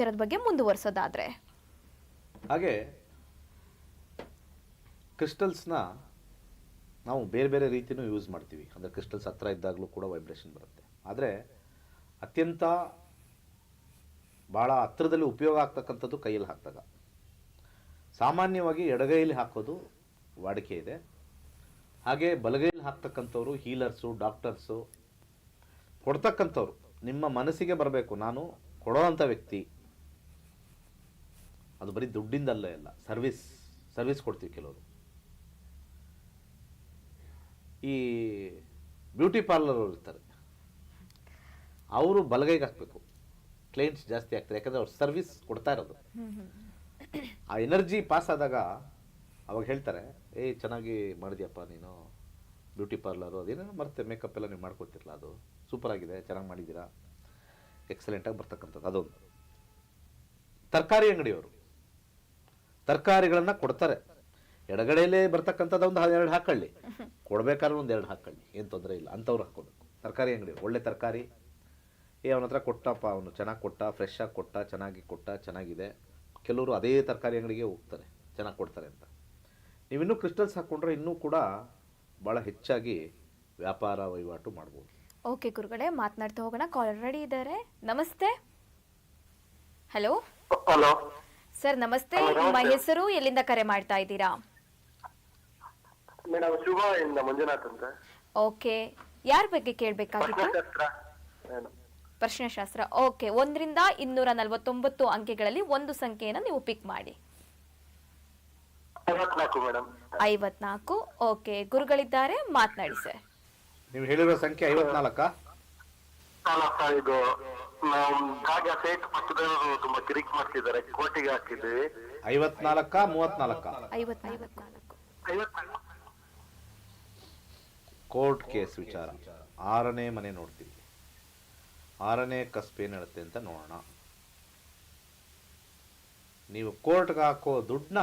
ವಿಚಾರದ ಬಗ್ಗೆ ಮುಂದುವರಿಸೋದಾದ್ರೆ. ಹಾಗೆ ಕ್ರಿಸ್ಟಲ್ಸ್ನ ನಾವು ಬೇರೆ ಬೇರೆ ರೀತಿಯೂ ಯೂಸ್ ಮಾಡ್ತೀವಿ. ಅಂದರೆ ಕ್ರಿಸ್ಟಲ್ಸ್ ಹತ್ರ ಇದ್ದಾಗಲೂ ಕೂಡ ವೈಬ್ರೇಷನ್ ಬರುತ್ತೆ. ಆದರೆ ಅತ್ಯಂತ ಭಾಳ ಹತ್ತಿರದಲ್ಲಿ ಉಪಯೋಗ ಆಗ್ತಕ್ಕಂಥದ್ದು ಕೈಯಲ್ಲಿ ಹಾಕಿದಾಗ. ಸಾಮಾನ್ಯವಾಗಿ ಎಡಗೈಯಲ್ಲಿ ಹಾಕೋದು ವಾಡಿಕೆ ಇದೆ. ಹಾಗೆ ಬಲಗೈಯಲ್ಲಿ ಹಾಕ್ತಕ್ಕಂಥವ್ರು, ಹೀಲರ್ಸು, ಡಾಕ್ಟರ್ಸು, ಕೊಡ್ತಕ್ಕಂಥವ್ರು, ನಿಮ್ಮ ಮನಸ್ಸಿಗೆ ಬರಬೇಕು. ನಾನು ಕೊಡೋವಂಥ ವ್ಯಕ್ತಿ ಅದು ಬರೀ ದುಡ್ಡಿಂದಲ್ಲೇ ಇಲ್ಲ ಸರ್ವಿಸ್ ಸರ್ವಿಸ್ ಕೊಡ್ತೀವಿ ಕೆಲವರು. ಈ ಬ್ಯೂಟಿ ಪಾರ್ಲರ್ ಅವ್ರು ಇರ್ತಾರೆ. ಅವರು ಬಲಗೈಗೆ ಹಾಕಬೇಕು. ಕ್ಲೈಂಟ್ಸ್ ಜಾಸ್ತಿ ಆಗ್ತಾರೆ. ಯಾಕಂದ್ರೆ ಅವ್ರು ಸರ್ವಿಸ್ ಕೊಡ್ತಾ ಇರೋದು. ಆ ಎನರ್ಜಿ ಪಾಸ್ ಆದಾಗ ಅವಾಗ ಹೇಳ್ತಾರೆ ಏಯ್ ಚೆನ್ನಾಗಿ ಮಾಡಿದ್ಯಪ್ಪ ನೀನು. ಬ್ಯೂಟಿ ಪಾರ್ಲರು ಅದೇನೋ ಮರ್ತೆ, ಮೇಕಪ್ ಎಲ್ಲ ನೀವು ಮಾಡ್ಕೊತಿರಲ್ಲ ಅದು. ಸೂಪರ್ ಆಗಿದೆ, ಚೆನ್ನಾಗಿ ಮಾಡಿದ್ದೀರಾ. ಎಕ್ಸಲೆಂಟಾಗಿ ಬರ್ತಕ್ಕಂಥದ್ದು. ಅದೊಂದು. ತರಕಾರಿ ಅಂಗಡಿಯವರು. ತರಕಾರಿಗಳನ್ನ ಕೊಡ್ತಾರೆ. ಎಡಗಡೆಯಲ್ಲಿ ಬರ್ತಕ್ಕಂಥದ್ದು ಒಂದು ಎರಡು ಹಾಕೊಳ್ಳಿ. ಕೊಡ್ಬೇಕಾದ್ರೆ ಒಂದು ಎರಡು ಹಾಕೊಳ್ಳಿ. ಏನು ತೊಂದರೆ ಇಲ್ಲ. ಅಂಥವ್ರು ಹಾಕೋಬೇಕು ತರಕಾರಿ ಅಂಗಡಿ ಒಳ್ಳೆ ತರಕಾರಿ. ಏ ಅವನ ಹತ್ರ ಕೊಟ್ಟಪ್ಪ ಅವನು ಚೆನ್ನಾಗಿ ಕೊಟ್ಟ ಫ್ರೆಶ್ ಆಗಿ ಕೊಟ್ಟ ಚೆನ್ನಾಗಿ ಕೊಟ್ಟ ಚೆನ್ನಾಗಿದೆ. ಕೆಲವರು ಅದೇ ತರಕಾರಿ ಅಂಗಡಿಗೆ ಹೋಗ್ತಾರೆ. ಚೆನ್ನಾಗಿ ಕೊಡ್ತಾರೆ ಅಂತ. ನೀವಿನ್ನೂ ಕ್ರಿಸ್ಟಲ್ಸ್ ಹಾಕ್ಕೊಂಡ್ರೆ ಇನ್ನೂ ಕೂಡ ಭಾಳ ಹೆಚ್ಚಾಗಿ ವ್ಯಾಪಾರ ವಹಿವಾಟು ಮಾಡ್ಬೋದು. ಓಕೆ ಗುರುಗಳೇ ಮಾತನಾಡ್ತಾ ಹೋಗೋಣ. ಕಾಲ್ ರೆಡಿ ಇದ್ದಾರೆ ನಮಸ್ತೆ. ಹಲೋ ಹಲೋ ಸರ್ ನಮಸ್ತೆ. ನಿಮ್ಮ ಹೆಸರು ಎಲ್ಲಿಂದ ಕರೆ ಮಾಡ್ತಾ ಇದ್ದೀರಾ? ಮೇಡಮ್ ಶುಭ ಇಂದ ಮಂಜುನಾಥ್ ಅಂತ. ಓಕೆ. ಯಾರ ಬಗ್ಗೆ ಕೇಳಬೇಕಾಗಿತ್ತು? ಪ್ರಶ್ನಶಾಸ್ತ್ರ. ಏನು? ಪ್ರಶ್ನೆಶಾಸ್ತ್ರ. ಓಕೆ. ಒಂದರಿಂದ ಇನ್ನೂರ ನಲವತ್ತೊಂಬತ್ತು ಅಂಕೆಗಳಲ್ಲಿ ಒಂದು ಸಂಖ್ಯೆಯನ್ನು ನೀವು ಪಿಕ್ ಮಾಡಿ. ಐವತ್ನಾಲ್ಕು ಮೇಡಮ್. ಐವತ್ನಾಲ್ಕು. ಓಕೆ. ಗುರುಗಳಿದ್ದಾರೆ ಮಾತನಾಡಿ ಸರ್. ನೀವು ಹೇಳಿರೋ ಸಂಖ್ಯೆ ಐವತ್ನಾಲ್ಕ? ಅಲ್ಲ ಸರ್ ಇದು ನಾವು ಪಕ್ಕದವರು ತುಂಬಾ ಕಿರಿಕ್ ಮಾಡ್ತಿದ್ದಾರೆ. ಐವತ್ನಾಲ್ಕ ಮೂವತ್ನಾಲ್ಕ. ಐವತ್ನಾಲ್ಕು. ಐವತ್ನಾಲ್ಕು ಕೋರ್ಟ್ ಕೇಸ್ ವಿಚಾರ. ಆರನೇ ಮನೆ ನೋಡ್ತೀವಿ. ಆರನೇ ಕಸ್ಪ್ ಏನು ಹೇಳುತ್ತೆ ಅಂತ ನೋಡೋಣ. ನೀವು ಕೋರ್ಟ್ಗೆ ಹಾಕೋ ದುಡ್ಡನ್ನ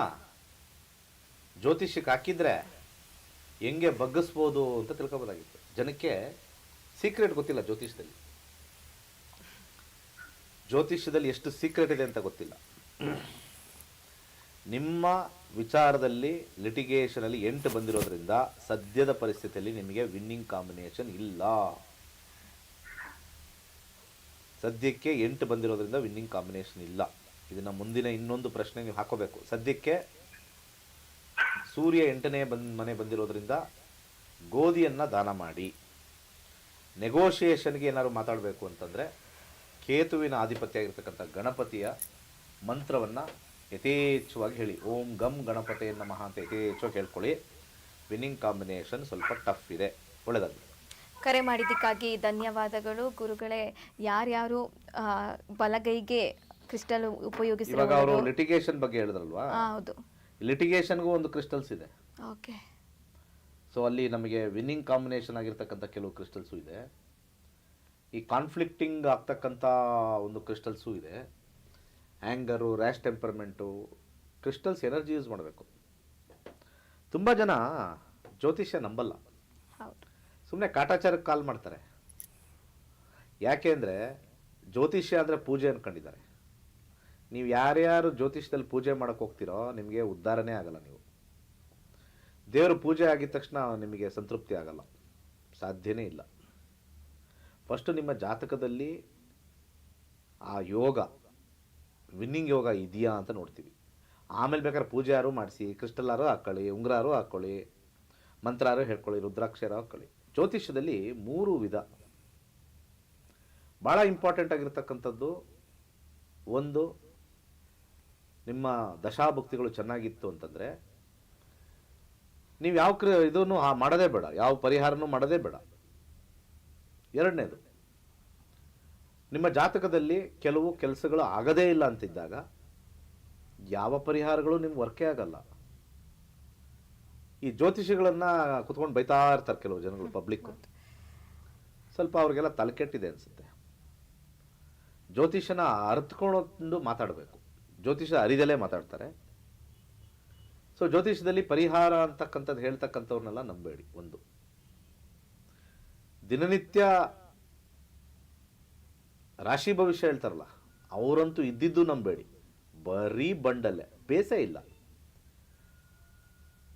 ಜ್ಯೋತಿಷ್ಯಕ್ಕೆ ಹಾಕಿದ್ರೆ ಹೆಂಗೆ ಬಗ್ಗಿಸ್ಬೋದು ಅಂತ ತಿಳ್ಕೊಬೋದಾಗಿತ್ತು. ಜನಕ್ಕೆ ಸೀಕ್ರೆಟ್ ಗೊತ್ತಿಲ್ಲ ಜ್ಯೋತಿಷ್ಯದಲ್ಲಿ. ಜ್ಯೋತಿಷ್ಯದಲ್ಲಿ ಎಷ್ಟು ಸೀಕ್ರೆಟ್ ಇದೆ ಅಂತ ಗೊತ್ತಿಲ್ಲ. ನಿಮ್ಮ ವಿಚಾರದಲ್ಲಿ ಲಿಟಿಗೇಷನಲ್ಲಿ ಎಂಟು ಬಂದಿರೋದ್ರಿಂದ ಸದ್ಯದ ಪರಿಸ್ಥಿತಿಯಲ್ಲಿ ನಿಮಗೆ ವಿನ್ನಿಂಗ್ ಕಾಂಬಿನೇಷನ್ ಇಲ್ಲ. ಸದ್ಯಕ್ಕೆ ಎಂಟು ಬಂದಿರೋದ್ರಿಂದ ವಿನ್ನಿಂಗ್ ಕಾಂಬಿನೇಷನ್ ಇಲ್ಲ. ಇದನ್ನು ಮುಂದಿನ ಇನ್ನೊಂದು ಪ್ರಶ್ನೆ ನೀವು ಹಾಕೋಬೇಕು. ಸದ್ಯಕ್ಕೆ ಸೂರ್ಯ ಎಂಟನೇ ಬಂದ್ ಮನೆ ಬಂದಿರೋದ್ರಿಂದ ಗೋಧಿಯನ್ನು ದಾನ ಮಾಡಿ. ನೆಗೋಷಿಯೇಷನ್ಗೆ ಏನಾದ್ರು ಮಾತಾಡಬೇಕು ಅಂತಂದರೆ ಕೇತುವಿನ ಆಧಿಪತ್ಯ ಆಗಿರ್ತಕ್ಕಂಥ ಗಣಪತಿಯ ಮಂತ್ರವನ್ನು ಯಥೇಚ್ಛವಾಗಿ ಹೇಳಿ. ಓಂ ಗಂ ಗಣಪತಿ ನಮಃ ಅಂತ ಯಥೇಚ್ಛವಾಗಿ ಹೇಳ್ಕೊಳ್ಳಿ. ವಿನ್ನಿಂಗ್ ಕಾಂಬಿನೇಷನ್ ಸ್ವಲ್ಪ ಟಫ್ ಇದೆ. ಒಳ್ಳೆಯದಾಗಲಿ ಕರೆ ಮಾಡಿದ್ದಕ್ಕಾಗಿ ಧನ್ಯವಾದಗಳು. ಗುರುಗಳೇ ಯಾರ್ಯಾರು ಬಲಗೈಗೆ ಕ್ರಿಸ್ಟಲ್ ಇವಾಗ ಅವರು ಲಿಟಿಗೇಷನ್ ಬಗ್ಗೆ ಹೇಳಿದ್ರಲ್ವಾ? ಹೌದು. ಲಿಟಿಗೇಷನ್ಗೂ ಒಂದು ಕ್ರಿಸ್ಟಲ್ಸ್ ಇದೆ. ಓಕೆ. ಸೊ ಅಲ್ಲಿ ನಮಗೆ ವಿನ್ನಿಂಗ್ ಕಾಂಬಿನೇಷನ್ ಆಗಿರ್ತಕ್ಕಂಥ ಕೆಲವು ಕ್ರಿಸ್ಟಲ್ಸು ಇದೆ. ಈ ಕಾನ್ಫ್ಲಿಕ್ಟಿಂಗ್ ಆಗ್ತಕ್ಕಂಥ ಒಂದು ಕ್ರಿಸ್ಟಲ್ಸು ಇದೆ. Anger rash temperament crystals energy use ಮಾಡಬೇಕು. ತುಂಬ ಜನ ಜ್ಯೋತಿಷ್ಯ ನಂಬಲ್ಲ. ಸುಮ್ಮನೆ ಕಾಟಾಚಾರಕ್ಕೆ ಕಾಲ್ ಮಾಡ್ತಾರೆ. ಯಾಕೆ ಅಂದರೆ ಜ್ಯೋತಿಷ್ಯ ಅಂದರೆ ಪೂಜೆ ಅಂದ್ಕೊಂಡಿದ್ದಾರೆ ನೀವು ಯಾರ್ಯಾರು ಜ್ಯೋತಿಷ್ಯದಲ್ಲಿ ಪೂಜೆ ಮಾಡೋಕ್ಕೆ ಹೋಗ್ತೀರೋ ನಿಮಗೆ ಉದ್ಧಾರನೇ ಆಗಲ್ಲ ನೀವು. ದೇವರು ಪೂಜೆ ಆಗಿದ ತಕ್ಷಣ ನಿಮಗೆ ಸಂತೃಪ್ತಿ ಆಗಲ್ಲ. ಸಾಧ್ಯನೇ ಇಲ್ಲ. ಫಸ್ಟು ನಿಮ್ಮ ಜಾತಕದಲ್ಲಿ ಆ ಯೋಗ, ವಿನ್ನಿಂಗ್ ಯೋಗ ಇದೆಯಾ ಅಂತ ನೋಡ್ತೀವಿ. ಆಮೇಲೆ ಬೇಕಾದ್ರೆ ಪೂಜೆ ಯಾರು ಮಾಡಿಸಿ ಕ್ರಿಸ್ಟಲ್ಲಾರು ಹಾಕ್ಕೊಳ್ಳಿ ಉಂಗುರಾರು ಹಾಕ್ಕೊಳ್ಳಿ ಮಂತ್ರಾರು ಹೇಳ್ಕೊಳ್ಳಿ ರುದ್ರಾಕ್ಷರ ಹಾಕ್ಕೊಳ್ಳಿ ಜ್ಯೋತಿಷ್ಯದಲ್ಲಿ ಮೂರು ವಿಧ. ಭಾಳ ಇಂಪಾರ್ಟೆಂಟ್ ಆಗಿರ್ತಕ್ಕಂಥದ್ದು ಒಂದು, ನಿಮ್ಮ ದಶಾಭಕ್ತಿಗಳು ಚೆನ್ನಾಗಿತ್ತು ಅಂತಂದರೆ, ನೀವು ಯಾವ ಕ್ರ ಇದನ್ನು ಮಾಡೋದೇ ಬೇಡ, ಯಾವ ಪರಿಹಾರನೂ ಮಾಡೋದೇ ಬೇಡ. ಎರಡನೇದು ನಿಮ್ಮ ಜಾತಕದಲ್ಲಿ ಕೆಲವು ಕೆಲಸಗಳು ಆಗದೇ ಇಲ್ಲ ಅಂತಿದ್ದಾಗ ಯಾವ ಪರಿಹಾರಗಳು ನಿಮ್ಗೆ ವರ್ಕೇ ಆಗಲ್ಲ. ಈ ಜ್ಯೋತಿಷಿಗಳನ್ನ ಕುತ್ಕೊಂಡು ಬೈತಾ ಇರ್ತಾರೆ ಕೆಲವು ಜನಗಳು ಪಬ್ಲಿಕ್ ಸ್ವಲ್ಪ ಅವ್ರಿಗೆಲ್ಲ ತಲೆಕೆಟ್ಟಿದೆ ಅನ್ಸುತ್ತೆ. ಜ್ಯೋತಿಷನ ಅರ್ಥಕೊಂಡು ಮಾತಾಡಬೇಕು. ಜ್ಯೋತಿಷ ಅರಿದಲೇ ಮಾತಾಡ್ತಾರೆ. ಸೊ ಜ್ಯೋತಿಷದಲ್ಲಿ ಪರಿಹಾರ ಅಂತಕ್ಕಂಥದ್ದು ಹೇಳ್ತಕ್ಕಂಥವ್ರನ್ನೆಲ್ಲ ನಂಬೇಡಿ ಒಂದು. ದಿನನಿತ್ಯ ರಾಶಿ ಭವಿಷ್ಯ ಹೇಳ್ತಾರಲ್ಲ ಅವರಂತೂ ಇದ್ದಿದ್ದು ನಂಬೇಡಿ. ಬರೀ ಬಂಡಲ್ಲೇ ಬೇಸೇ ಇಲ್ಲ.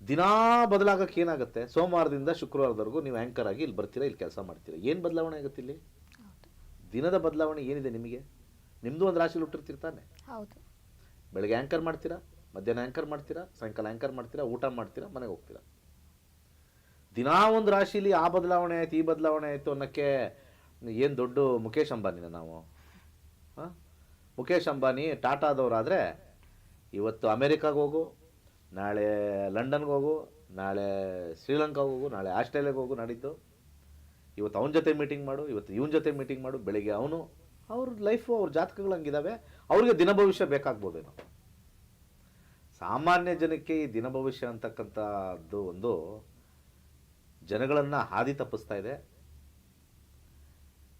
ದಿನಾ ಬದಲಾಗಕ್ಕೆ ಏನಾಗುತ್ತೆ? ಸೋಮವಾರದಿಂದ ಶುಕ್ರವಾರದವರೆಗೂ ನೀವು ಆ್ಯಂಕರ್ ಆಗಿ ಇಲ್ಲಿ ಬರ್ತೀರಾ ಇಲ್ಲಿ ಕೆಲಸ ಮಾಡ್ತೀರಾ? ಏನು ಬದಲಾವಣೆ ಆಗುತ್ತೆ ಇಲ್ಲಿ? ದಿನದ ಬದಲಾವಣೆ ಏನಿದೆ ನಿಮಗೆ? ನಿಮ್ಮದು ಒಂದು ರಾಶಿಲಿ ಹುಟ್ಟಿರ್ತೀರಿ ತಾನೆ? ಹೌದು. ಬೆಳಗ್ಗೆ ಆ್ಯಂಕರ್ ಮಾಡ್ತೀರಾ ಮಧ್ಯಾಹ್ನ ಆ್ಯಂಕರ್ ಮಾಡ್ತೀರಾ ಸಾಯಂಕಾಲ ಆ್ಯಂಕರ್ ಮಾಡ್ತೀರಾ ಊಟ ಮಾಡ್ತೀರಾ ಮನೆಗೆ ಹೋಗ್ತೀರಾ? ದಿನಾ ಒಂದು ರಾಶಿಲಿ ಆ ಬದಲಾವಣೆ ಆಯ್ತು, ಈ ಬದಲಾವಣೆ ಆಯಿತು ಅನ್ನೋಕ್ಕೆ ಏನು ದೊಡ್ಡ ಮುಖೇಶ್ ಅಂಬಾನಿನ ನಾವು? ಹಾಂ? ಮುಖೇಶ್ ಅಂಬಾನಿ ಟಾಟಾದವರಾದರೆ ಇವತ್ತು ಅಮೇರಿಕಾಗೆ ಹೋಗು, ನಾಳೆ ಲಂಡನ್ಗೆ ಹೋಗು, ನಾಳೆ ಶ್ರೀಲಂಕಾಗೆ ಹೋಗು, ನಾಳೆ ಆಸ್ಟ್ರೇಲಿಯಾಗೆ ಹೋಗು ನಡೀತು. ಇವತ್ತು ಅವನ ಜೊತೆ ಮೀಟಿಂಗ್ ಮಾಡು, ಇವತ್ತು ಇವನ ಜೊತೆ ಮೀಟಿಂಗ್ ಮಾಡು, ಬೆಳಿಗ್ಗೆ ಅವನು, ಅವ್ರ ಲೈಫು ಅವ್ರ ಜಾತಕಗಳು ಹಂಗಿದ್ದಾವೆ ಅವ್ರಿಗೆ ದಿನ ಭವಿಷ್ಯ ಬೇಕಾಗ್ಬೋದೇನೋ? ಸಾಮಾನ್ಯ ಜನಕ್ಕೆ ಈ ದಿನ ಭವಿಷ್ಯ ಅಂತಕ್ಕಂಥದ್ದು ಒಂದು ಜನಗಳನ್ನು ಹಾದಿ ತಪ್ಪಿಸ್ತಾ ಇದೆ.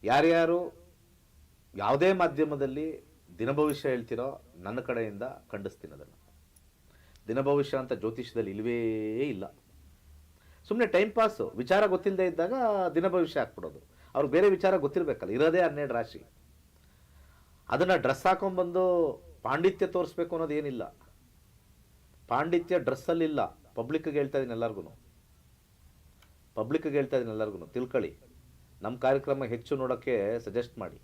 ಯಾರ್ಯಾರು ಯಾವುದೇ ಮಾಧ್ಯಮದಲ್ಲಿ ದಿನ ಭವಿಷ್ಯ ಹೇಳ್ತಿರೋ ನನ್ನ ಕಡೆಯಿಂದ ಖಂಡಿಸ್ತೀನಿ ಅದನ್ನು. ದಿನ ಭವಿಷ್ಯ ಅಂತ ಜ್ಯೋತಿಷ್ಯದಲ್ಲಿ ಇಲ್ವೇ ಇಲ್ಲ. ಸುಮ್ಮನೆ ಟೈಮ್ ಪಾಸು ವಿಚಾರ ಗೊತ್ತಿಲ್ಲದೆ ಇದ್ದಾಗ ದಿನ ಭವಿಷ್ಯ ಹಾಕ್ಬಿಡೋದು. ಅವ್ರಿಗೆ ಬೇರೆ ವಿಚಾರ ಗೊತ್ತಿರಬೇಕಲ್ಲ, ಇರೋದೇ ಹನ್ನೆರಡು ರಾಶಿ. ಅದನ್ನು ಡ್ರೆಸ್ ಹಾಕೊಂಡ್ಬಂದು ಪಾಂಡಿತ್ಯ ತೋರಿಸ್ಬೇಕು ಅನ್ನೋದು ಏನಿಲ್ಲ. ಪಾಂಡಿತ್ಯ ಡ್ರೆಸ್ಸಲ್ಲಿಲ್ಲ ಪಬ್ಲಿಕ್ಗೆ ಹೇಳ್ತಾ ಇದ್ದೀನಿ ಎಲ್ಲರಿಗೂ ಪಬ್ಲಿಕ್ಗೆ ಹೇಳ್ತಾ ಇದ್ದೀನಿ ಎಲ್ಲರಿಗೂ ತಿಳ್ಕೊಳ್ಳಿ. ನಮ್ಮ ಕಾರ್ಯಕ್ರಮ ಹೆಚ್ಚು ನೋಡೋಕ್ಕೆ ಸಜೆಸ್ಟ್ ಮಾಡಿ.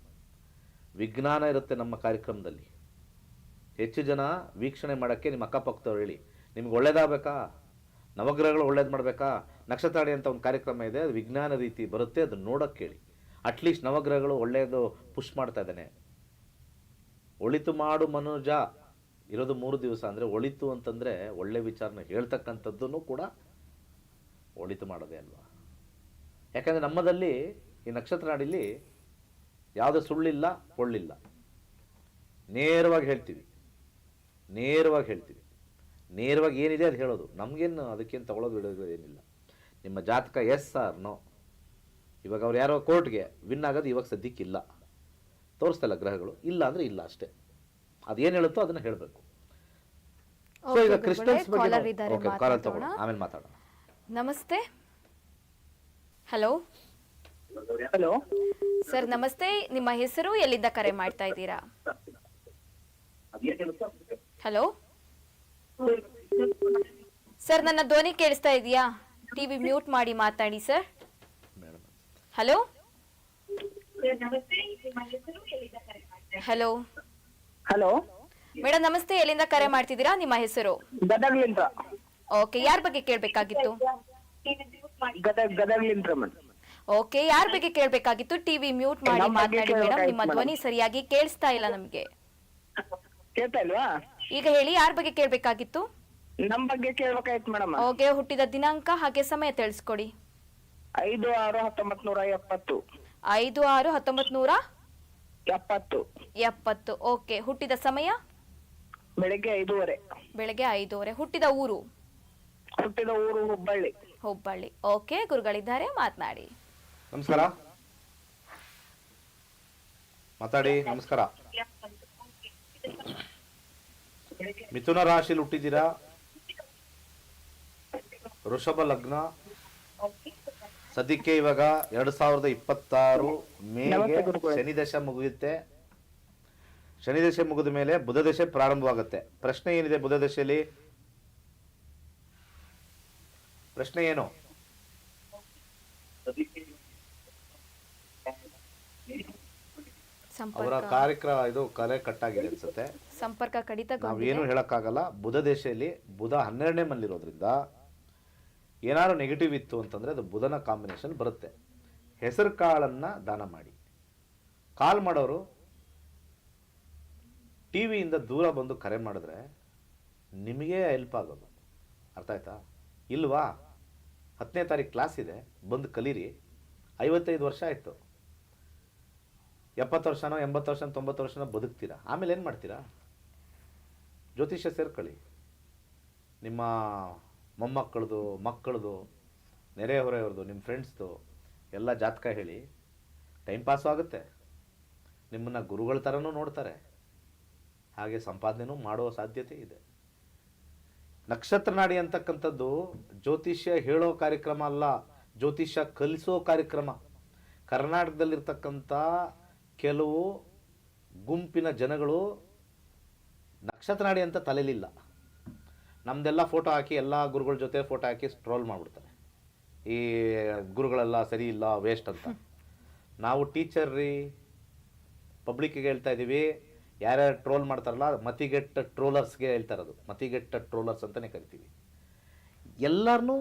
ವಿಜ್ಞಾನ ಇರುತ್ತೆ ನಮ್ಮ ಕಾರ್ಯಕ್ರಮದಲ್ಲಿ. ಹೆಚ್ಚು ಜನ ವೀಕ್ಷಣೆ ಮಾಡೋಕ್ಕೆ ನಿಮ್ಮ ಅಕ್ಕಪಕ್ಕದವ್ರು ಹೇಳಿ, ನಿಮ್ಗೆ ಒಳ್ಳೇದಾಗಬೇಕಾ? ನವಗ್ರಹಗಳು ಒಳ್ಳೇದು ಮಾಡಬೇಕಾ? ನಕ್ಷತ್ರಾಡಿ ಅಂತ ಒಂದು ಕಾರ್ಯಕ್ರಮ ಇದೆ, ಅದು ವಿಜ್ಞಾನ ರೀತಿ ಬರುತ್ತೆ, ಅದನ್ನ ನೋಡೋಕ್ಕೆ ಹೇಳಿ. ಅಟ್ಲೀಸ್ಟ್ ನವಗ್ರಹಗಳು ಒಳ್ಳೆಯದು ಪುಷ್ ಮಾಡ್ತಾ ಇದ್ದಾನೆ. ಒಳಿತು ಮಾಡು ಮನುಜ. ಇರೋದು ಮೂರು ದಿವಸ ಅಂದರೆ, ಒಳಿತು ಅಂತಂದರೆ ಒಳ್ಳೆ ವಿಚಾರನ ಹೇಳ್ತಕ್ಕಂಥದ್ದನ್ನು ಕೂಡ ಒಳಿತು ಮಾಡೋದೇ ಅಲ್ವಾ? ಯಾಕಂದರೆ ನಮ್ಮದಲ್ಲಿ ಈ ನಕ್ಷತ್ರ ನಾಡಿಲಿ ಯಾವುದೇ ಸುಳ್ಳಿಲ್ಲ ಪೊಳ್ಳಿಲ್ಲ ನೇರವಾಗಿ ಹೇಳ್ತೀವಿ. ನೇರವಾಗಿ ಹೇಳ್ತೀವಿ. ನೇರವಾಗಿ ಏನಿದೆ ಅದು ಹೇಳೋದು. ನಮಗೇನು ಅದಕ್ಕೇನು ತಗೊಳ್ಳೋದು ಬಿಡೋದು ಏನಿಲ್ಲ. ನಿಮ್ಮ ಜಾತಕ ಎಸ್ ಆರ್ ನೋ. ಇವಾಗ ಅವ್ರು ಯಾರೋ ಕೋರ್ಟ್ಗೆ ವಿನ್ ಆಗೋದು ಇವಾಗ ಸದ್ಯಕ್ಕಿಲ್ಲ. ತೋರಿಸ್ತಲ್ಲ ಗ್ರಹಗಳು. ಇಲ್ಲ ಅಂದರೆ ಇಲ್ಲ ಅಷ್ಟೇ. ಅದೇನು ಹೇಳುತ್ತೋ ಅದನ್ನು ಹೇಳಬೇಕು. ಸೊ ಈಗ ಕ್ರಿಸ್ಟಲ್ಸ್ ಬಗ್ಗೆ ಓಕೆ ಕಾಲ್ ಮಾತಾಡೋಣ. ತಗೊಳ್ಳೋಣ ಆಮೇಲೆ ಮಾತಾಡೋಣ. ನಮಸ್ತೆ. ಹಲೋ. ಹಲೋ. ಸರ್ ನಮಸ್ತೆ. ನಿಮ್ಮ ಹೆಸರು ಎಲ್ಲಿಂದ ಕರೆ ಮಾಡ್ತಾ ಇದ್ದೀರಾ? ಹಲೋ. ಸರ್ ನನ್ನ ಧ್ವನಿ ಕೇಳಿಸ್ತಾ ಇದೆಯಾ? ಟಿವಿ ಮ್ಯೂಟ್ ಮಾಡಿ ಮಾತಾಡಿ sir. Hello. Hello. Hello. Madam ನಮಸ್ತೆ. ಎಲ್ಲಿಂದ ಕರೆ ಮಾಡ್ತಿದ್ದೀರಾ? ನಿಮ್ಮ ಹೆಸರು. ಗದಗ್ಲಿಂದ. ಓಕೆ ಯಾರ ಬಗ್ಗೆ ಕೇಳಬೇಕಾಗಿತ್ತು? ಗದಗ್ ಗದಗ್ಲಿಂದ ಮೇಡಮ್ ಓಕೆ ಯಾರ ಬಗ್ಗೆ ಕೇಳಬೇಕಾಗಿತ್ತು? ಟಿವಿ ಮ್ಯೂಟ್ ಮಾಡಿ ನಮ್ಮ ಬಗ್ಗೆ ಮಾತನಾಡಿ ಮೇಡಮ್ ನಿಮ್ಮ ಕೇಳ್ಬೇಕಾಗಿತ್ತು ಧ್ವನಿ ಸರಿಯಾಗಿ ಕೇಳಿಸ್ತಾ ಇಲ್ಲ ನಮಗೆ. ಕೇಳ್ತಾ ಇಲ್ವಾ? ಈಗ ಹೇಳಿ ಯಾರ ಬಗ್ಗೆ ಕೇಳಬೇಕಾಗಿತ್ತು? ನಮ್ ಬಗ್ಗೆ ಕೇಳ್ಬೇಕಾಯ್ತು ಮೇಡಮ್. ಓಕೆ ಹುಟ್ಟಿದ ದಿನಾಂಕ ಹಾಗೆ ಸಮಯ ತಿಳಿಸ್ಕೊಡಿ. ಐದು ಆರು ಹತ್ತೊಂಬತ್ ನೂರ ಎಪ್ಪತ್ತು. ಐದು ಆರು ಹತ್ತೊಂಬತ್ ನೂರ ಎಪ್ಪತ್ತು. ಎಪ್ಪತ್ತು. ಓಕೆ ಹುಟ್ಟಿದ ಸಮಯ? ಬೆಳಿಗ್ಗೆ ಐದೂವರೆ. ಬೆಳಗ್ಗೆ ಐದೂವರೆ. ಹುಟ್ಟಿದ ಊರು? ಹುಟ್ಟಿದ ಊರು ಹುಬ್ಬಳ್ಳಿ. ಹುಬ್ಬಳ್ಳಿ. ಓಕೆ ಗುರುಗಳಿದ್ದಾರೆ ಮಾತನಾಡಿ. ನಮಸ್ಕಾರ. ಮಾತಾಡಿ ನಮಸ್ಕಾರ. ಮಿಥುನ ರಾಶಿಲಿ ಹುಟ್ಟಿದ್ದೀರಾ? ವೃಷಭ ಲಗ್ನ. ಸದ್ಯಕ್ಕೆ ಇವಾಗ ಎರಡ್ ಸಾವಿರದ ಇಪ್ಪತ್ತಾರು ಮೇಗೆ ಶನಿ ದಶ ಮುಗಿಯುತ್ತೆ. ಶನಿ ದಶೆ ಮುಗಿದ ಮೇಲೆ ಬುಧ ದಶೆ ಪ್ರಾರಂಭವಾಗುತ್ತೆ. ಪ್ರಶ್ನೆ ಏನಿದೆ ಬುಧ ದಶೆಯಲ್ಲಿ? ಪ್ರಶ್ನೆ ಏನು? ಅವರ ಕಾರ್ಯಕ್ರಮ ಇದು ಕಲೆ ಕಟ್ಟಾಗಿದೆ ಅನ್ಸುತ್ತೆ. ಸಂಪರ್ಕ ಕಡಿತ ನಾವೇನು ಹೇಳಕ್ಕಾಗಲ್ಲ. ಬುಧ ದೇಶದಲ್ಲಿ ಬುಧ ಹನ್ನೆರಡನೇ ಮಲ್ಲಿರೋದ್ರಿಂದ ಏನಾದ್ರು ನೆಗೆಟಿವ್ ಇತ್ತು ಅಂತಂದ್ರೆ ಅದು ಬುಧನ ಕಾಂಬಿನೇಷನ್ ಬರುತ್ತೆ. ಹೆಸರು ಕಾಳನ್ನ ದಾನ ಮಾಡಿ. ಕಾಲ್ ಮಾಡೋರು ಟಿ ವಿಯಿಂದ ದೂರ ಬಂದು ಕರೆ ಮಾಡಿದ್ರೆ ನಿಮಗೆ ಹೆಲ್ಪ್ ಆಗೋದು. ಅರ್ಥ ಆಯ್ತಾ? ಇಲ್ವಾ? ಹತ್ತನೇ ತಾರೀಕು ಕ್ಲಾಸ್ ಇದೆ, ಬಂದು ಕಲೀರಿ. ಐವತ್ತೈದು ವರ್ಷ ಆಯಿತು. ಎಪ್ಪತ್ತು ವರ್ಷನೋ, ಎಂಬತ್ತು ವರ್ಷನೋ, ತೊಂಬತ್ತು ವರ್ಷನೋ ಬದುಕ್ತೀರಾ? ಆಮೇಲೆ ಏನು ಮಾಡ್ತೀರಾ? ಜ್ಯೋತಿಷ್ಯ ಸೇರ್ಕೊಳ್ಳಿ. ನಿಮ್ಮ ಮೊಮ್ಮಕ್ಕಳದು, ಮಕ್ಕಳದು ನೆರೆಹೊರೆಯವ್ರದ್ದು ನಿಮ್ಮ ಫ್ರೆಂಡ್ಸ್ದು ಎಲ್ಲ ಜಾತಕ ಹೇಳಿ ಟೈಮ್ ಪಾಸು ಆಗುತ್ತೆ. ನಿಮ್ಮನ್ನು ಗುರುಗಳ ಥರನೂ ನೋಡ್ತಾರೆ. ಹಾಗೆ ಸಂಪಾದನೆನೂ ಮಾಡುವ ಸಾಧ್ಯತೆ ಇದೆ. ನಕ್ಷತ್ರ ನಾಡಿ ಅಂತಕ್ಕಂಥದ್ದು ಜ್ಯೋತಿಷ್ಯ ಹೇಳೋ ಕಾರ್ಯಕ್ರಮ ಅಲ್ಲ, ಜ್ಯೋತಿಷ್ಯ ಕಲಿಸೋ ಕಾರ್ಯಕ್ರಮ. ಕರ್ನಾಟಕದಲ್ಲಿರ್ತಕ್ಕಂಥ ಕೆಲವು ಗುಂಪಿನ ಜನಗಳು ನಕ್ಷತ್ರ ನಾಡಿ ಅಂತ ತಲೆಲಿಲ್ಲ. ನಮ್ದೆಲ್ಲ ಫೋಟೋ ಹಾಕಿ ಎಲ್ಲ ಗುರುಗಳ ಜೊತೆ ಫೋಟೋ ಹಾಕಿ ಸ್ಟ್ರೋಲ್ ಮಾಡಿಬಿಡ್ತಾರೆ. ಈ ಗುರುಗಳೆಲ್ಲ ಸರಿ ಇಲ್ಲ ವೇಸ್ಟ್ ಅಂತ. ನಾವು ಟೀಚರ್ ರೀ ಪಬ್ಲಿಕ್ಕಿಗೆ ಹೇಳ್ತಾ ಇದ್ದೀವಿ ಯಾರ್ಯಾರು ಟ್ರೋಲ್ ಮಾಡ್ತಾರಲ್ಲ, ಮತಿಗೆಟ್ಟ ಟ್ರೋಲರ್ಸ್ಗೆ ಹೇಳ್ತಾರೆ ಅದು. ಮತಿಗೆಟ್ಟ ಟ್ರೋಲರ್ಸ್ ಅಂತಲೇ ಕರಿತೀವಿ. ಎಲ್ಲರನ್ನೂ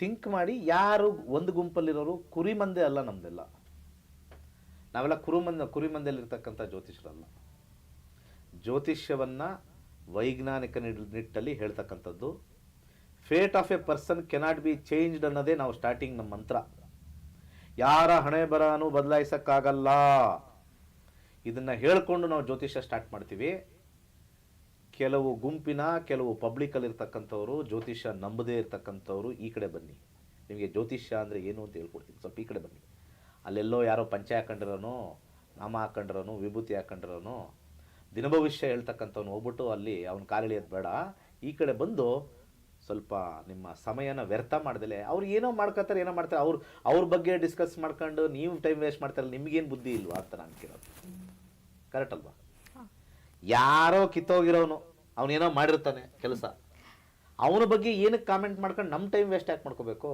ಥಿಂಕ್ ಮಾಡಿ ಯಾರು ಒಂದು ಗುಂಪಲ್ಲಿರೋರು ಕುರಿ ಮಂದೆ ಅಲ್ಲ ನಮ್ದೆಲ್ಲ. ನಾವೆಲ್ಲ ಕುರುಮಂದ ಕುರಿ ಮಂದೆಯಲ್ಲಿರ್ತಕ್ಕಂಥ ಜ್ಯೋತಿಷರಲ್ಲ ಜ್ಯೋತಿಷ್ಯವನ್ನು ವೈಜ್ಞಾನಿಕ ನಿಟ್ಟಲ್ಲಿ ಹೇಳ್ತಕ್ಕಂಥದ್ದು. Fate of a person cannot be changed ಅನ್ನೋದೇ ನಾವು ಸ್ಟಾರ್ಟಿಂಗ್ ನಮ್ಮ ಮಂತ್ರ. ಯಾರ ಹಣೆ ಬರಹನು ಬದಲಾಯಿಸಕ್ಕಾಗಲ್ಲ. ಇದನ್ನ ಹೇಳಿಕೊಂಡು ನಾವು ಜ್ಯೋತಿಷ್ಯ ಸ್ಟಾರ್ಟ್ ಮಾಡ್ತೀವಿ. ಕೆಲವು ಗುಂಪಿನ, ಕೆಲವು ಪಬ್ಲಿಕಲ್ಲಿ ಇರ್ತಕ್ಕಂಥವ್ರು ಜ್ಯೋತಿಷ್ಯ ನಂಬದೇ ಇರ್ತಕ್ಕಂಥವ್ರು ಈ ಕಡೆ ಬನ್ನಿ. ನಿಮಗೆ ಜ್ಯೋತಿಷ್ಯ ಅಂದರೆ ಏನು ಅಂತ ಹೇಳ್ಕೊಡ್ತೀನಿ. ಸ್ವಲ್ಪ ಈ ಕಡೆ ಬನ್ನಿ. ಅಲ್ಲೆಲ್ಲೋ ಯಾರೋ ಪಂಚೆ ಹಾಕೊಂಡಿರೋನು, ನಾಮ ಹಾಕೊಂಡಿರೋನು, ವಿಭೂತಿ ಹಾಕೊಂಡಿರೋನು ದಿನಭವಿಷ್ಯ ಹೇಳ್ತಕ್ಕಂಥವ್ನು ಹೋಗ್ಬಿಟ್ಟು ಅಲ್ಲಿ ಅವ್ನ ಕಾಲಿಳಿಯೋದು ಬೇಡ. ಈ ಕಡೆ ಬಂದು ಸ್ವಲ್ಪ ನಿಮ್ಮ ಸಮಯನ ವ್ಯರ್ಥ ಮಾಡ್ದಲೆ. ಅವ್ರು ಏನೋ ಮಾಡ್ಕೊತಾರೆ, ಏನೋ ಮಾಡ್ತಾರೆ. ಅವ್ರು, ಅವ್ರ ಬಗ್ಗೆ ಡಿಸ್ಕಸ್ ಮಾಡ್ಕೊಂಡು ನೀವು ಟೈಮ್ ವೇಸ್ಟ್ ಮಾಡ್ತಾರಲ್ಲ ನಿಮಗೇನು ಬುದ್ಧಿ ಇಲ್ವಾ ಅಂತ ನಾನು ಕೇಳೋದು. ಕರೆಕ್ಟ್ ಅಲ್ವಾ? ಯಾರೋ ಕಿತ್ತೋಗಿರೋನು ಅವನೇನೋ ಮಾಡಿರ್ತಾನೆ ಕೆಲಸ. ಅವನ ಬಗ್ಗೆ ಏನಕ್ಕೆ ಕಾಮೆಂಟ್ ಮಾಡ್ಕೊಂಡು ನಮ್ಮ ಟೈಮ್ ವೇಸ್ಟ್ ಯಾಕೆ ಮಾಡ್ಕೋಬೇಕು?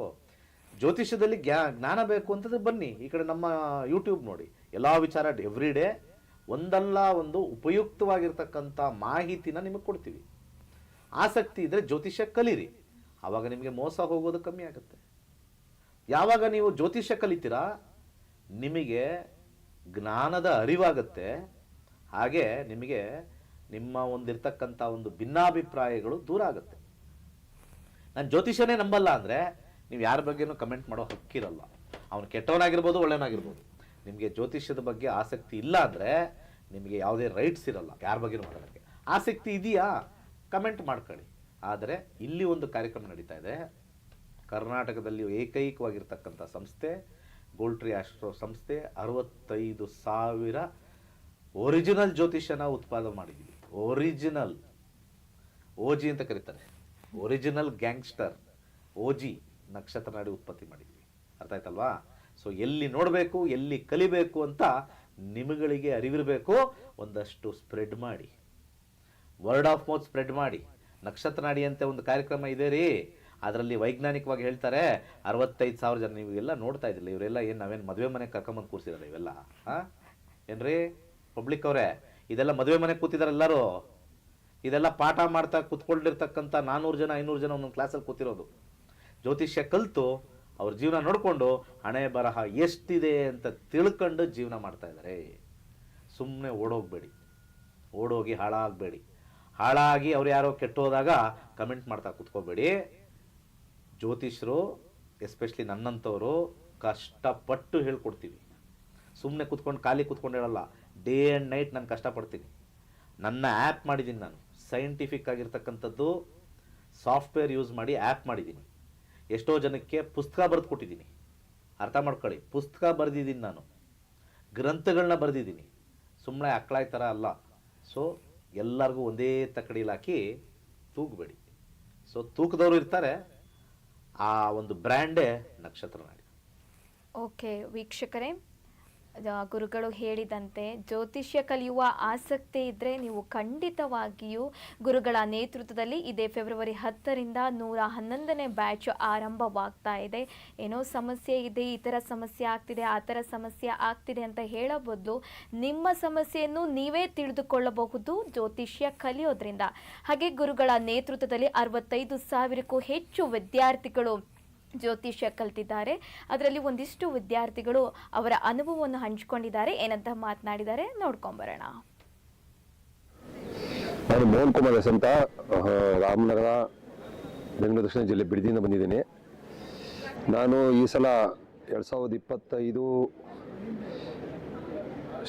ಜ್ಯೋತಿಷ್ಯದಲ್ಲಿ ಗ್ಯಾ ಜ್ಞಾನ ಬೇಕು ಅಂತಂದ್ರೆ ಬನ್ನಿ ಈ ಕಡೆ ನಮ್ಮ ಯೂಟ್ಯೂಬ್ ನೋಡಿ. ಎಲ್ಲ ವಿಚಾರ ಎವ್ರಿ ಡೇ ಒಂದಲ್ಲ ಒಂದು ಉಪಯುಕ್ತವಾಗಿರ್ತಕ್ಕಂಥ ಮಾಹಿತಿನ ನಿಮಗೆ ಕೊಡ್ತೀವಿ. ಆಸಕ್ತಿ ಇದ್ದರೆ ಜ್ಯೋತಿಷ್ಯ ಕಲೀರಿ. ಆವಾಗ ನಿಮಗೆ ಮೋಸ ಹೋಗೋದು ಕಮ್ಮಿ ಆಗುತ್ತೆ. ಯಾವಾಗ ನೀವು ಜ್ಯೋತಿಷ್ಯ ಕಲಿತೀರಾ ನಿಮಗೆ ಜ್ಞಾನದ ಅರಿವಾಗುತ್ತೆ. ಹಾಗೆ ನಿಮಗೆ ನಿಮ್ಮ ಒಂದಿರ್ತಕ್ಕಂಥ ಒಂದು ಭಿನ್ನಾಭಿಪ್ರಾಯಗಳು ದೂರ ಆಗುತ್ತೆ. ನಾನು ಜ್ಯೋತಿಷನೇ ನಂಬಲ್ಲ ಅಂದರೆ ನೀವು ಯಾರ ಬಗ್ಗೆನೂ ಕಮೆಂಟ್ ಮಾಡೋ ಹಕ್ಕಿರಲ್ಲ. ಅವನು ಕೆಟ್ಟವನಾಗಿರ್ಬೋದು ಒಳ್ಳೆಯವನಾಗಿರ್ಬೋದು ನಿಮಗೆ ಜ್ಯೋತಿಷ್ಯದ ಬಗ್ಗೆ ಆಸಕ್ತಿ ಇಲ್ಲ ಅಂದರೆ ನಿಮಗೆ ಯಾವುದೇ ರೈಟ್ಸ್ ಇರಲ್ಲ, ಯಾರ ಬಗ್ಗೆನೂ ಮಾಡೋದಕ್ಕೆ. ಆಸಕ್ತಿ ಇದೆಯಾ? ಕಮೆಂಟ್ ಮಾಡ್ಕೊಳ್ಳಿ. ಆದರೆ ಇಲ್ಲಿ ಒಂದು ಕಾರ್ಯಕ್ರಮ ನಡೀತಾ ಇದೆ. ಕರ್ನಾಟಕದಲ್ಲಿ ಏಕೈಕವಾಗಿರ್ತಕ್ಕಂಥ ಸಂಸ್ಥೆ ಗೋಲ್ಟ್ರಿ ಆಸ್ಟ್ರೋ ಸಂಸ್ಥೆ, ಅರವತ್ತೈದು ಸಾವಿರ ಒರಿಜಿನಲ್ ಜ್ಯೋತಿಷ್ಯನ ಉತ್ಪಾದನೆ ಮಾಡಿದ್ವಿ. ಒರಿಜಿನಲ್ ಓಜಿ ಅಂತ ಕರೀತಾರೆ. ಒರಿಜಿನಲ್ ಗ್ಯಾಂಗ್ಸ್ಟರ್ ಓಜಿ ನಕ್ಷತ್ರ ನಾಡಿ ಉತ್ಪತ್ತಿ ಮಾಡಿದ್ವಿ. ಅರ್ಥ ಆಯ್ತಲ್ವಾ? ಸೊ ಎಲ್ಲಿ ನೋಡಬೇಕು, ಎಲ್ಲಿ ಕಲಿಬೇಕು ಅಂತ ನಿಮಗಳಿಗೆ ಅರಿವಿರಬೇಕು, ಒಂದಷ್ಟು ಸ್ಪ್ರೆಡ್ ಮಾಡಿ. ವರ್ಡ್ ಆಫ್ ಮೌತ್ ಸ್ಪ್ರೆಡ್ ಮಾಡಿ. ನಕ್ಷತ್ರ ನಾಡಿ ಅಂತ ಒಂದು ಕಾರ್ಯಕ್ರಮ ಇದೆ ರೀ. ಅದರಲ್ಲಿ ವೈಜ್ಞಾನಿಕವಾಗಿ ಹೇಳ್ತಾರೆ, ಅರವತ್ತೈದು ಸಾವಿರ ಜನ ನೀವು ಎಲ್ಲ ನೋಡ್ತಾ ಇದ್ದಿಲ್ಲ. ಇವರೆಲ್ಲ ಏನು ನಾವೇನು ಮದುವೆ ಮನೆಗೆ ಕರ್ಕೊಂಬಂದು ಕೂರಿಸಿರಲ್ಲ ಇವೆಲ್ಲ, ಹಾಂ? ಏನ್ರಿ? ಪಬ್ಲಿಕ್ ಅವರೇ, ಇದೆಲ್ಲ ಮದುವೆ ಮನೆಗೆ ಕೂತಿದ್ದಾರೆ ಎಲ್ಲರೂ. ಇದೆಲ್ಲ ಪಾಠ ಮಾಡ್ತಾ ಕೂತ್ಕೊಂಡಿರ್ತಕ್ಕಂಥ ನಾನ್ನೂರು ಜನ, ಐನೂರು ಜನ ಒಂದೊಂದು ಕ್ಲಾಸಲ್ಲಿ ಕೂತಿರೋದು. ಜ್ಯೋತಿಷ್ಯ ಕಲಿತು, ಅವ್ರ ಜೀವನ ನೋಡಿಕೊಂಡು ಹಣೆ ಬರಹ ಎಷ್ಟಿದೆ ಅಂತ ತಿಳ್ಕೊಂಡು ಜೀವನ ಮಾಡ್ತಾ ಇದ್ದಾರೆ ಸುಮ್ಮನೆ ಓಡೋಗ್ಬೇಡಿ. ಓಡೋಗಿ ಹಾಳಾಗಬೇಡಿ. ಹಾಳಾಗಿ ಅವ್ರು ಯಾರೋ ಕೆಟ್ಟೋದಾಗ ಕಮೆಂಟ್ ಮಾಡ್ತಾ ಕೂತ್ಕೋಬೇಡಿ. ಜ್ಯೋತಿಷರು ಎಸ್ಪೆಷಲಿ ನನ್ನಂಥವರು ಕಷ್ಟಪಟ್ಟು ಹೇಳ್ಕೊಡ್ತೀವಿ. ಸುಮ್ಮನೆ ಕೂತ್ಕೊಂಡು, ಖಾಲಿ ಕೂತ್ಕೊಂಡು ಹೇಳಲ್ಲ. ಡೇ ಆ್ಯಂಡ್ ನೈಟ್ ನಾನು ಕಷ್ಟಪಡ್ತೀನಿ. ನನ್ನ ಆ್ಯಪ್ ಮಾಡಿದ್ದೀನಿ ನಾನು. ಸೈಂಟಿಫಿಕ್ ಆಗಿರ್ತಕ್ಕಂಥದ್ದು ಸಾಫ್ಟ್ವೇರ್ ಯೂಸ್ ಮಾಡಿ ಆ್ಯಪ್ ಮಾಡಿದ್ದೀನಿ ಎಷ್ಟೋ ಜನಕ್ಕೆ ಪುಸ್ತಕ ಬರೆದು ಕೊಟ್ಟಿದ್ದೀನಿ ಅರ್ಥ ಮಾಡ್ಕೊಳ್ಳಿ. ಪುಸ್ತಕ ಬರೆದಿದ್ದೀನಿ ನಾನು. ಗ್ರಂಥಗಳನ್ನ ಬರೆದಿದ್ದೀನಿ ಸುಮ್ಮನೆ ಅಕ್ಕಳಾಯ್ ಥರ ಅಲ್ಲ. ಸೊ ಎಲ್ಲರಿಗೂ ಒಂದೇ ತಕ್ಕಡಿಲಿ ಹಾಕಿ ತೂಗಬೇಡಿ. ಸೊ ತೂಕದವರು ಇರ್ತಾರೆ. ಆ ಒಂದು ಬ್ರ್ಯಾಂಡೇ ನಕ್ಷತ್ರ ಓಕೆ ವೀಕ್ಷಕರೇ ಗುರುಗಳು ಹೇಳಿದಂತೆ ಜ್ಯೋತಿಷ್ಯ ಕಲಿಯುವ ಆಸಕ್ತಿ ಇದ್ದರೆ ನೀವು ಖಂಡಿತವಾಗಿಯೂ ಗುರುಗಳ ನೇತೃತ್ವದಲ್ಲಿ ಇದೇ ಫೆಬ್ರವರಿ ಹತ್ತರಿಂದ ನೂರ ಹನ್ನೊಂದನೇ ಬ್ಯಾಚ್ ಆರಂಭವಾಗ್ತಾ ಇದೆ. ಏನೋ ಸಮಸ್ಯೆ ಇದೆ, ಈ ಥರ ಸಮಸ್ಯೆ ಆಗ್ತಿದೆ, ಆ ಥರ ಸಮಸ್ಯೆ ಆಗ್ತಿದೆ ಅಂತ ಹೇಳೋ ನಿಮ್ಮ ಸಮಸ್ಯೆಯನ್ನು ನೀವೇ ತಿಳಿದುಕೊಳ್ಳಬಹುದು ಜ್ಯೋತಿಷ್ಯ ಕಲಿಯೋದ್ರಿಂದ. ಹಾಗೆ ಗುರುಗಳ ನೇತೃತ್ವದಲ್ಲಿ ಅರವತ್ತೈದು ಸಾವಿರಕ್ಕೂ ಹೆಚ್ಚು ವಿದ್ಯಾರ್ಥಿಗಳು ಜ್ಯೋತಿಷ್ಯ ಕಲ್ತಿದ್ದಾರೆ. ಅದರಲ್ಲಿ ಒಂದಿಷ್ಟು ವಿದ್ಯಾರ್ಥಿಗಳು ಅವರ ಅನುಭವವನ್ನು ಹಂಚಿಕೊಂಡಿದ್ದಾರೆ. ಏನಂತ ಮಾತನಾಡಿದ್ದಾರೆ ನೋಡ್ಕೊಂಬರೋಣ. ನಾನು ಮೋಹನ್ ಕುಮಾರ್ ಎಸ್ ಅಂತ ರಾಮನಗರ, ಬೆಂಗಳೂರು ದಕ್ಷಿಣ ಜಿಲ್ಲೆ ಬಿಡಿದಿಂದ ಬಂದಿದ್ದೀನಿ. ನಾನು ಈ ಸಲ ಎರಡು ಸಾವಿರದ ಇಪ್ಪತ್ತೈದು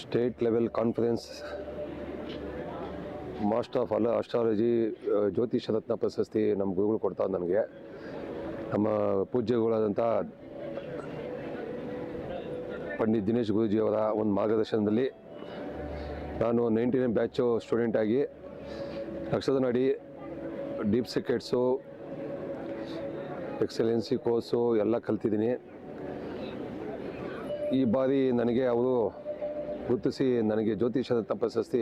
state level conference master of ಅಲ ಅಸ್ಟ್ರಾಲಜಿ ಜ್ಯೋತಿಷ ರತ್ನ ಪ್ರಶಸ್ತಿ ನಮ್ಮ ಗುರುಗಳು ಕೊಡ್ತಾರೆ ನನಗೆ. ನಮ್ಮ ಪೂಜ್ಯಗಳಾದಂಥ ಪಂಡಿತ್ ದಿನೇಶ್ ಗುರೂಜಿಯವರ ಒಂದು ಮಾರ್ಗದರ್ಶನದಲ್ಲಿ ನಾನು ನೈಂಟಿ ನೈನ್ ಬ್ಯಾಚು ಸ್ಟೂಡೆಂಟಾಗಿ ನಡಿ ಡೀಪ್ ಸಿಕೆಟ್ಸು ಎಕ್ಸಲೆನ್ಸಿ ಕೋರ್ಸು ಎಲ್ಲ ಕಲ್ತಿದ್ದೀನಿ. ಈ ಬಾರಿ ನನಗೆ ಅವರು ಗುರುತಿಸಿ ನನಗೆ ಜ್ಯೋತಿಷ ಪ್ರಶಸ್ತಿ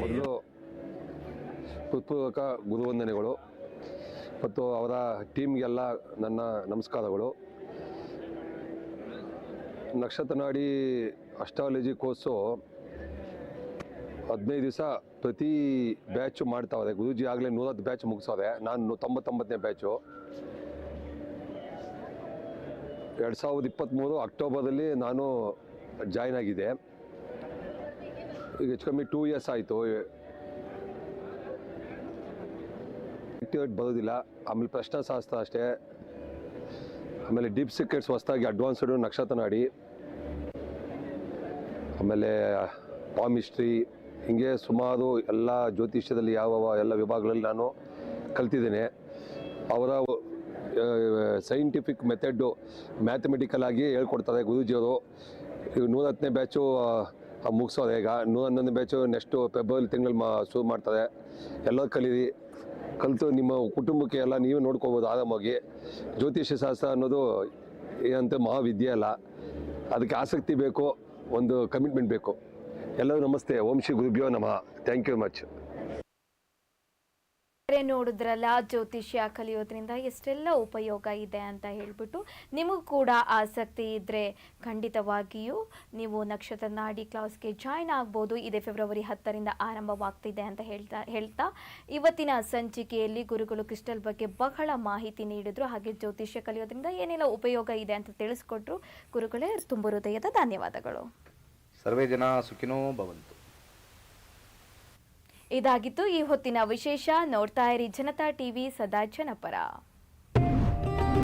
ಮೊದಲು ಹೃತ್ಪೂರ್ವಕ ಗುರುವಂದನೆಗಳು ಮತ್ತು ಅವರ ಟೀಮ್ಗೆಲ್ಲ ನನ್ನ ನಮಸ್ಕಾರಗಳು. ನಕ್ಷತ್ರನಾಡಿ ಅಸ್ಟ್ರಾಲಜಿ ಕೋರ್ಸು ಹದಿನೈದು ದಿವಸ ಪ್ರತಿ ಬ್ಯಾಚು ಮಾಡ್ತಾವ್ರೆ. ಗುರೂಜಿ ಆಗಲೇ ನೂರತ್ತು ಬ್ಯಾಚ್ ಮುಗಿಸೋದೆ. ನಾನು ತೊಂಬತ್ತೊಂಬತ್ತನೇ ಬ್ಯಾಚು. ಎರಡು ಸಾವಿರದ ಇಪ್ಪತ್ತ್ಮೂರು ಅಕ್ಟೋಬರಲ್ಲಿ ನಾನು ಜಾಯ್ನ್ ಆಗಿದೆ ಈಗ ಹೆಚ್ಚು ಕಮ್ಮಿ ಟೂ ಇಯರ್ಸ್ ಆಯಿತು. ಆಕ್ಟಿವೇಟ್ ಬರೋದಿಲ್ಲ. ಆಮೇಲೆ ಪ್ರಶ್ನಾಶಾಸ್ತ್ರ ಅಷ್ಟೇ. ಆಮೇಲೆ ಡೀಪ್ ಸಿಕ್ರೆಟ್ಸ್ ಹೊಸ್ದಾಗಿ ಅಡ್ವಾನ್ಸ್ಡ್ ನಕ್ಷತ್ರ ನಾಡಿ. ಆಮೇಲೆ ಪಾಮಿಸ್ಟ್ರಿ ಹಿಂಗೆ ಸುಮಾರು ಎಲ್ಲ ಜ್ಯೋತಿಷ್ಯದಲ್ಲಿ ಯಾವ ಎಲ್ಲ ವಿಭಾಗಗಳಲ್ಲಿ ನಾನು ಕಲ್ತಿದ್ದೇನೆ. ಅವರ ಸೈಂಟಿಫಿಕ್ ಮೆಥಡ್ಡು ಮ್ಯಾಥಮೆಟಿಕಲ್ ಆಗಿ ಹೇಳ್ಕೊಡ್ತಾರೆ ಗುರುಜಿಯವರು. ಈಗ ನೂರ ಹತ್ತನೇ ಬ್ಯಾಚು ಮುಗಿಸೋದೆ ಈಗ. ನೂರ ಹನ್ನೊಂದನೇ ಬ್ಯಾಚು ನೆಕ್ಸ್ಟು ಫೆಬ್ರವರಿ ತಿಂಗಳು ಮಾ, ಶುರು ಮಾಡ್ತಾರೆ. ಎಲ್ಲರೂ ಕಲೀರಿ. ಕಲಿತು ನಿಮ್ಮ ಕುಟುಂಬಕ್ಕೆ ಎಲ್ಲ ನೀವು ನೋಡ್ಕೋಬೋದು ಆರಾಮಾಗಿ. ಜ್ಯೋತಿಷ್ಯ ಶಾಸ್ತ್ರ ಅನ್ನೋದು ಏನಂತ ಮಹಾವಿದ್ಯೆ ಅಲ್ಲ. ಅದಕ್ಕೆ ಆಸಕ್ತಿ ಬೇಕು, ಒಂದು ಕಮಿಟ್ಮೆಂಟ್ ಬೇಕು. ಎಲ್ಲರೂ ನಮಸ್ತೆ. ಓಂ ಶ್ರೀ ಗುರುಭ್ಯೋ ನಮಃ. ಥ್ಯಾಂಕ್ ಯು ಮಚ್ ನೋಡಿದ್ರಲ್ಲ, ಜ್ಯೋತಿಷ್ಯ ಕಲಿಯೋದ್ರಿಂದ ಎಷ್ಟೆಲ್ಲ ಉಪಯೋಗ ಇದೆ ಅಂತ ಹೇಳ್ಬಿಟ್ಟು ನಿಮಗೂ ಕೂಡ ಆಸಕ್ತಿ ಇದ್ದರೆ ಖಂಡಿತವಾಗಿಯೂ ನೀವು ನಕ್ಷತ್ರ ನಾಡಿ ಕ್ಲಾಸ್ಗೆ ಜಾಯ್ನ್ ಆಗ್ಬೋದು. ಇದೇ ಫೆಬ್ರವರಿ ಹತ್ತರಿಂದ ಆರಂಭವಾಗ್ತಿದೆ ಅಂತ ಹೇಳ್ತಾ ಹೇಳ್ತಾ ಇವತ್ತಿನ ಸಂಚಿಕೆಯಲ್ಲಿ ಗುರುಗಳು ಕ್ರಿಸ್ಟಲ್ ಬಗ್ಗೆ ಬಹಳ ಮಾಹಿತಿ ನೀಡಿದ್ರು. ಹಾಗೆ ಜ್ಯೋತಿಷ್ಯ ಕಲಿಯೋದ್ರಿಂದ ಏನೆಲ್ಲ ಉಪಯೋಗ ಇದೆ ಅಂತ ತಿಳಿಸ್ಕೊಟ್ರು. ಗುರುಗಳೇ, ತುಂಬ ಹೃದಯದ ಧನ್ಯವಾದಗಳು. ಸರ್ವೇ ಜನ ಸುಖಿನೋ ಭವಂತು. ಇದಾಗಿತ್ತು ಈ ಹೊತ್ತಿನ ವಿಶೇಷ ನೋಡ್ತಾ ಇರಿ ಜನತಾ ಟಿವಿ ಸದಾ ಜನಪರ